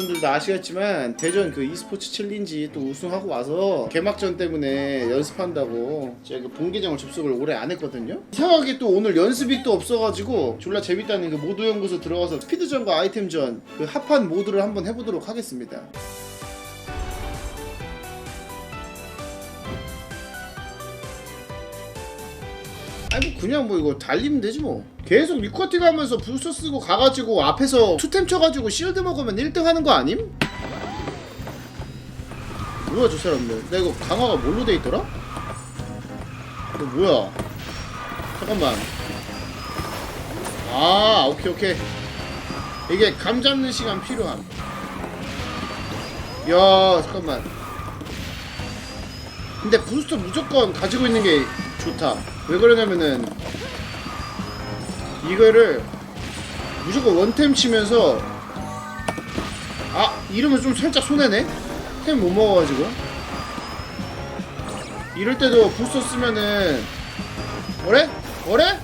여러분들도 아시겠지만 대전 그 e스포츠 챌린지 또 우승하고 와서 개막전 때문에 연습한다고 제가 그 본계정을 접속을 오래 안 했거든요. 이상하게 또 오늘 연습이 또 없어가지고 졸라 재밌다는 그 모드 연구소 들어가서 스피드전과 아이템전 그 합한 모드를 한번 해보도록 하겠습니다. 아니 뭐 그냥 뭐 이거 달리면 되지 뭐 계속 리커티 가면서 부스터 쓰고 가가지고 앞에서 투템 쳐가지고 실드 먹으면 1등 하는 거 아님? 뭐야 저 사람들 나 이거 강화가 뭘로 돼 있더라? 이거 뭐야 잠깐만 아 오케이 오케이 이게 감 잡는 시간 필요함 야 잠깐만 근데 부스터 무조건 가지고 있는 게 좋다. 왜 그러냐면은 이거를 무조건 원템 치면서 아 이러면 좀 살짝 손해네. 템 못 먹어가지고 이럴 때도 부스터 쓰면은 뭐래? 뭐래?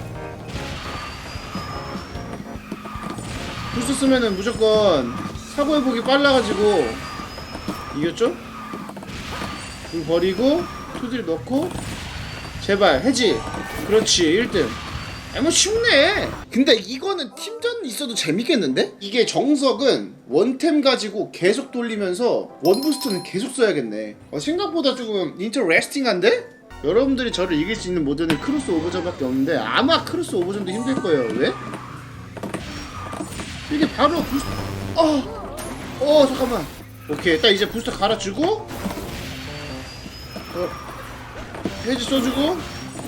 부스터 쓰면은 무조건 사고 회복이 빨라가지고 이겼죠? 이거 버리고 투딜 넣고 제발 해지 그렇지 1등 아 뭐 쉽네 근데 이거는 팀전 있어도 재밌겠는데? 이게 정석은 원템 가지고 계속 돌리면서 원부스트는 계속 써야겠네 어, 생각보다 조금 인터레스팅한데? 여러분들이 저를 이길 수 있는 모드는 크로스 오버전밖에 없는데 아마 크로스 오버전도 힘들 거예요 왜? 이게 바로 부스트 어! 어 잠깐만 오케이 딱 이제 부스터 갈아주고 어, 해지 써주고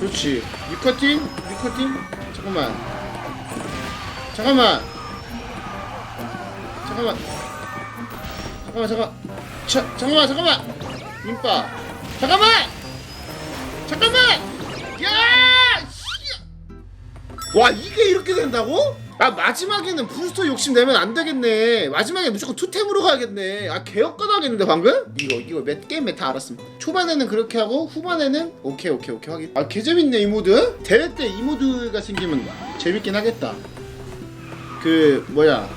그렇지 리커팅 리커팅 잠깐만. 잠깐만. 잠깐만. 잠깐만 잠깐 자, 잠깐만 잠깐만. 임빠. 잠깐만! 잠깐만! 야! 씨! 와 이게 이렇게 된다고? 아 마지막에는 부스터 욕심 내면 안 되겠네. 마지막에 무조건 투템으로 가야겠네. 아 하겠는데 방금? 이거 이거 몇 게임 다 알았습니다. 초반에는 그렇게 하고 후반에는 오케이 오케이 오케이 하기 아개 재밌네 이 모드? 대회 때 이 모드가 생기면 재밌긴 하겠다. 그 뭐야.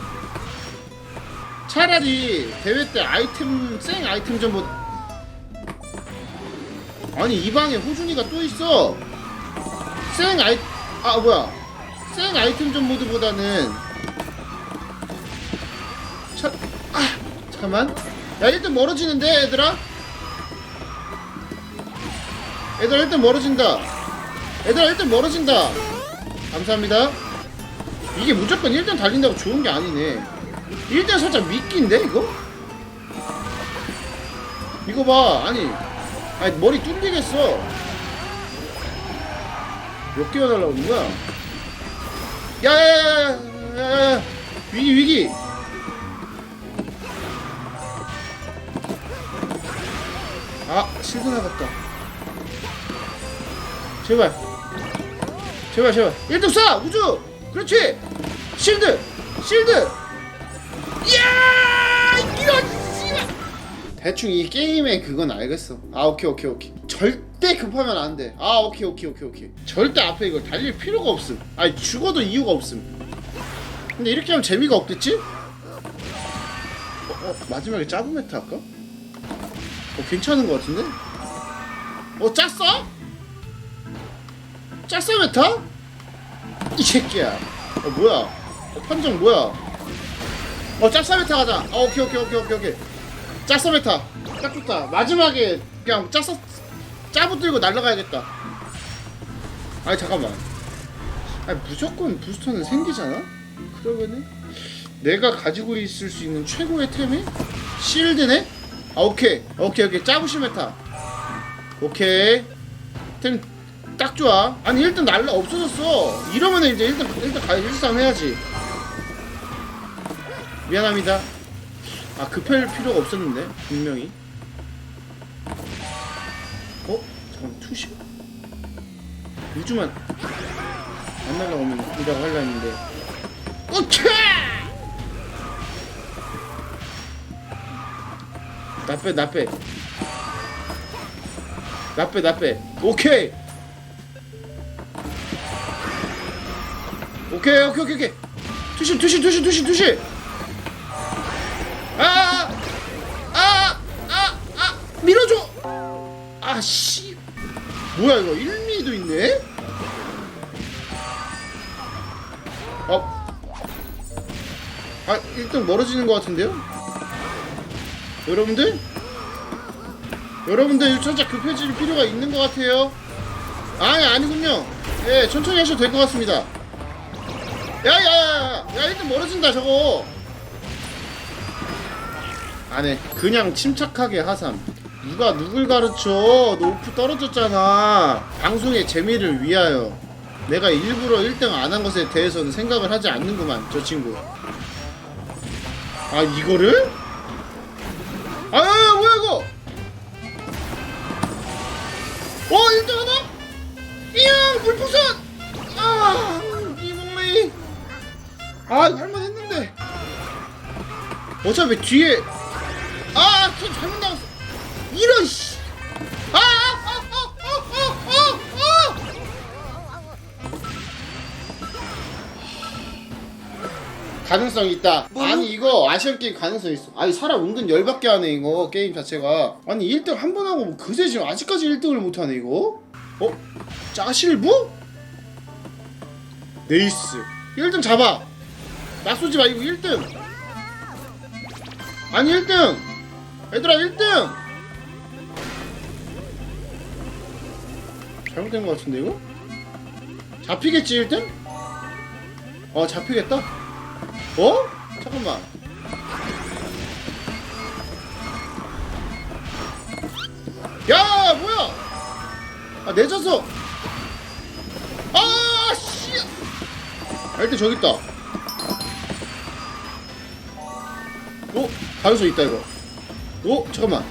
차라리 대회 때 아이템 생 아이템 전부 아니 이 방에 호준이가 또 있어. 생 아이 아 뭐야 생 아이템전 모드보다는 차... 아 잠깐만. 야 일단 멀어지는데 얘들아? 얘들아 일단 멀어진다. 얘들아 일단 멀어진다. 감사합니다. 이게 무조건 1등 달린다고 좋은 게 아니네. 1등 살짝 미끼인데 이거? 이거 봐. 아니 아니 머리 뚫리겠어. 몇 개가 날라오는 거야? 야야야야야야 위기 위기. 아 실드 나갔다. 제발. 제발 제발. 1등 쏴! 우주! 그렇지! 실드! 실드! 씨발 대충 이 게임의 그건 알겠어. 아 오케이 오케이 오케이. 절대 급하면 안 돼 아 오케이 오케이 오케이 오케이. 절대 앞에 이걸 달릴 필요가 없음. 아니 죽어도 이유가 없음. 근데 이렇게 하면 재미가 없겠지? 어, 어 마지막에 짜부 메타 할까? 어 괜찮은 것 같은데? 어 짰어? 짰어 메타? 이 새끼야. 어 뭐야? 어, 판정 뭐야? 어 짭싸 메타 가자. 어 오케이 오케이 오케이 오케이 오케이 짭싸 메타. 딱 좋다. 마지막에 그냥 짭싸 짜부 들고 날아가야겠다. 아니 잠깐만. 아니 무조건 부스터는 생기잖아? 그러면은 내가 가지고 있을 수 있는 최고의 템이 실드네? 아 오케이. 오케이 오케이. 짜부시 메타. 오케이. 템 딱 좋아. 아니 1등 날라 없어졌어. 이러면은 이제 1등 1등 가 1, 3 해야지. 미안합니다 아 급할 필요가 없었는데 분명히. 어? 잠깐 투시? 우주만 안 날라오면 이라고 하려 했는데. 오케이! 나빼 나빼. 나빼 나빼. 오케이! 오케이 오케이 오케이 오케이. 투신 투신 투신 투신 투신 씨 뭐야 이거 1미도 있네? 어? 아 1등 멀어지는 것 같은데요? 여러분들? 여러분들 살짝 급해질 필요가 있는 것 같아요 아니 아니군요 예 천천히 하셔도 될 것 같습니다 야야 야 야 야 1등 멀어진다 저거 안해 그냥 침착하게 하삼 누가 누굴 가르쳐? 노프 떨어졌잖아. 방송의 재미를 위하여. 내가 일부러 1등 안 한 것에 대해서는 생각을 하지 않는구만 저 친구. 아 이거를? 아 뭐야 이거? 어 1등 하나? 이야 물풍선! 아 이몽레이. 아 이거 할만했는데. 어차피 뒤에. 아, 저 잘못 가능성 있다. 아니 이거 아시안 게임 가능성 있어. 아니 사람 은근 열받게 하네 이거 게임 자체가. 아니 1등 한 번 하고 뭐 그새 지금 아직까지 1등을 못 하네 이거. 어? 짜실부? 네이스. 1등 잡아. 나 쏘지 마 이거 1등. 아니 1등. 얘들아 1등! 잘못된 것 같은데 이거? 잡히겠지 1등? 어 잡히겠다? 어? 잠깐만. 야 뭐야? 아 내져서 아씨! 아, 1등 저기 있다. 어? 가능성 있다 이거. 오 잠깐만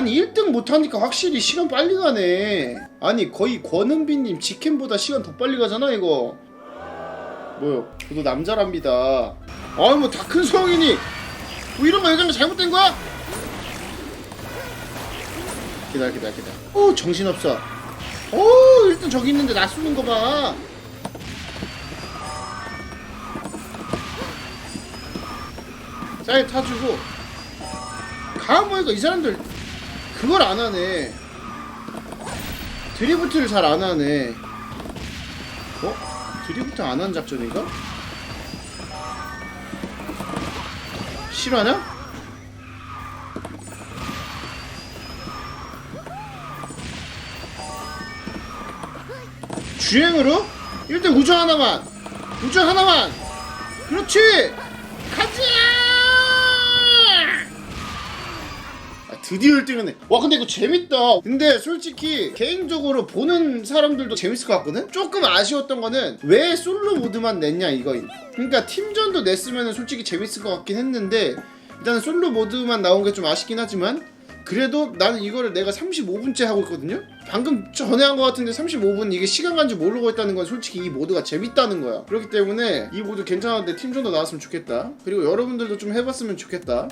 아니 1등 못하니까 확실히 시간 빨리 가네. 아니 거의 권은비님 직캠보다 시간 더 빨리 가잖아 이거. 뭐요? 저도 남자랍니다. 아니 뭐 다큰 성인이 뭐 이런 거 얘기하면 잘못된 거야? 기다려 기다려 기다려 어 정신없어. 오 일단 저기 있는데 나 쏘는 거 봐. 짤 타주고. 가만 보니까 이 사람들 그걸 안 하네. 드리프트를 잘 안 하네. 어? 드리프트 안 한 작전인가? 실화냐? 주행으로? 1등 우정 하나만 우정 하나만 그렇지 드디어 1등 했네 와 근데 이거 재밌다 근데 솔직히 개인적으로 보는 사람들도 재밌을 것 같거든 조금 아쉬웠던 거는 왜 솔로 모드만 냈냐 이거임 그러니까 팀전도 냈으면 솔직히 재밌을 것 같긴 했는데 일단은 솔로 모드만 나온 게 좀 아쉽긴 하지만 그래도 나는 이거를 내가 35분째 하고 있거든요? 방금 전에 한거 같은데 35분 이게 시간 간줄 모르고 했다는 건 솔직히 이 모드가 재밌다는 거야. 그렇기 때문에 이 모드 괜찮은데 팀전도 나왔으면 좋겠다. 그리고 여러분들도 좀 해봤으면 좋겠다.